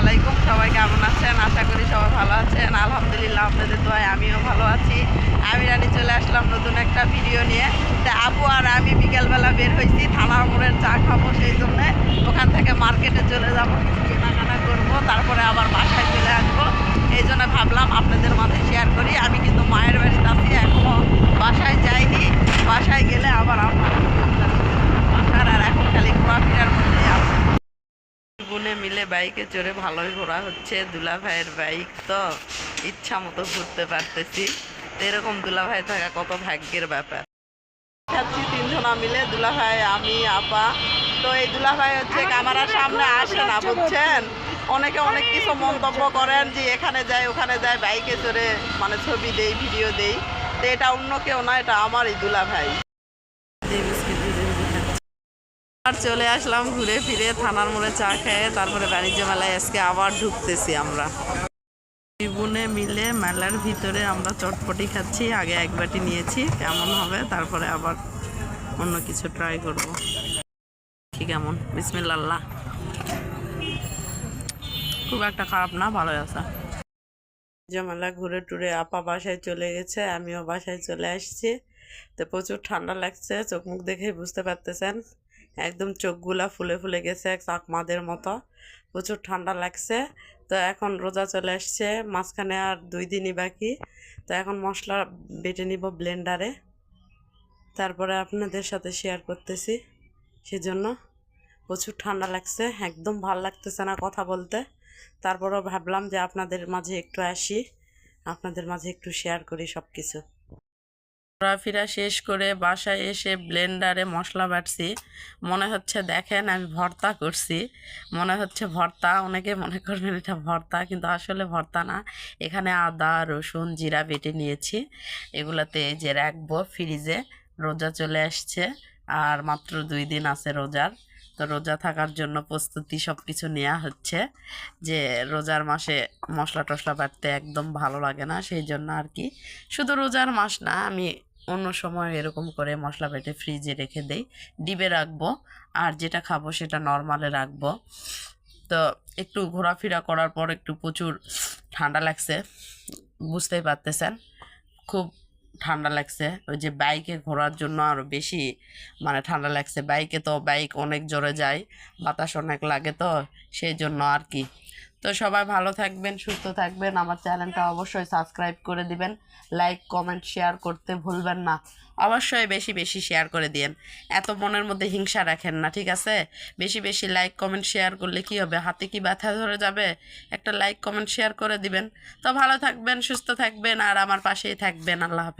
আলাইকুম, সবাই কেমন আছেন? আশা করি সবাই ভালো আছেন। আলহামদুলিল্লাহ, আপনাদের দোয়ায় আমিও ভালো আছি। আমি রানি চলে আসলাম নতুন একটা ভিডিও নিয়ে। তা আবু আর আমি বিকেলবেলা বের হয়েছি থানার মোড়ের চা খাব সেই জন্যে। ওখান থেকে মার্কেটে চলে যাব, কিছু কেনাকাটা করব, তারপরে আবার বাসায় চলে আসব। এই জন্য ভাবলাম আপনাদের মাঝে শেয়ার করি। আমি কিন্তু মায়ের বাড়িতে আছি এখনও বাসায় যাইনি বাসায় গেলে আবার আমার বাসার আর এখন খালি ঘোরাফেরার মধ্যে আছে বোনে মিলে বাইকে চড়ে ভালোই ঘোরা হচ্ছে। দুলা ভাইয়ের বাইক তো ইচ্ছা মতো ঘুরতে পারতেছি। এরকম দুলা ভাই থাকা কত ভাগ্যের ব্যাপার। খাচ্ছি তিনজনা মিলে দুলা ভাই আমি, আপা। তো এই দুলা ভাই হচ্ছে ক্যামেরার সামনে আসে না, বুঝছেন? অনেকে অনেক কিছু মন্তব্য করেন যে এখানে যায়, ওখানে যায়, বাইকে চড়ে মানে ছবি দেই, ভিডিও দেই। তো এটা অন্য কেউ না, এটা আমারই দুলা ভাই আর চলে আসলাম ঘুরে ফিরে, থানার মোড়ে চা খেয়ে তারপরে বাণিজ্য মেলায় আজকে আবার ঢুকতেছি আমরা। জীবনে মিলে মেলার ভিতরে আমরা চটপটি খাচ্ছি, আগে এক বাটি নিয়েছি, কেমন হবে তারপরে আবার অন্য কিছু ট্রাই করব। কি কেমন? বিসমিল্লাহ। খুব একটা খারাপ না, ভালোই আছে। মেলা ঘুরে টুরে আপা বাসায় চলে গেছে, আমিও বাসায় চলে আসছি। তো প্রচুর ঠান্ডা লাগছে, চোখ মুখ দেখেই বুঝতে পারতেছেন। একদম চোখগুলা ফুলে ফুলে গেছে, এক চাকমাদের মতো। প্রচুর ঠান্ডা লাগছে। তো এখন রোজা চলে আসছে, মাঝখানে আর দুই দিনই বাকি। তো এখন মশলা বেটে নিব ব্লেন্ডারে। তারপরে আপনাদের সাথে শেয়ার করতেছি সেজন্য। প্রচুর ঠান্ডা লাগছে, একদম ভালো লাগতেছে না কথা বলতে। তারপরেও ভাবলাম যে আপনাদের মাঝে একটু আসি, আপনাদের মাঝে একটু শেয়ার করি সব কিছু ঘোরাফেরা শেষ করে বাসায় এসে ব্লেন্ডারে মশলা বাটছি। মনে হচ্ছে, দেখেন, আমি ভর্তা করছি। মনে হচ্ছে, ভর্তা? অনেকে মনে করবেন, এটা ভর্তা? কিন্তু আসলে ভর্তা না। এখানে আদা, রসুন, জিরা বেটে নিয়েছি। এগুলাতে যে রাখব ফ্রিজে। রোজা চলে আসছে, আর মাত্র দুই দিন আছে রোজার। তো রোজা থাকার জন্য প্রস্তুতি সব কিছু নেওয়া হচ্ছে, যে রোজার মাসে মশলা টশলা বাটতে একদম ভালো লাগে না, সেই জন্য আর কি। শুধু রোজার মাস না, আমি অন্য সময় এরকম করে মশলা বেটে ফ্রিজে রেখে দেই। ডিবে রাখব আর যেটা খাব সেটা নর্মালে রাখব। তো একটু ঘোরাফেরা করার পর একটু প্রচুর ঠান্ডা লাগছে, বুঝতেই পারতেছেন? খুব ঠান্ডা লাগছে। ওই যে বাইকে ঘোরার জন্য আরও বেশি মানে ঠান্ডা লাগছে। বাইকে তো বাইক অনেক জোরে যায়, বাতাস অনেক লাগে তো, সেই জন্য আর কি। তো সবাই ভালো থাকবেন, সুস্থ থাকবেন। আমার চ্যানেলটা অবশ্যই সাবস্ক্রাইব করে দিবেন। লাইক কমেন্ট শেয়ার করতে ভুলবেন না। অবশ্যই বেশি বেশি শেয়ার করে দিয়েন। এত মনের মধ্যে হিংসা রাখেন না, ঠিক আছে? বেশি বেশি লাইক কমেন্ট শেয়ার করলে কি হবে? হাতে কি ব্যথা ধরে যাবে? একটা লাইক কমেন্ট শেয়ার করে দিবেন। তো ভালো থাকবেন, সুস্থ থাকবেন আর আমার পাশেই থাকবেন। আল্লাহ হাফেজ।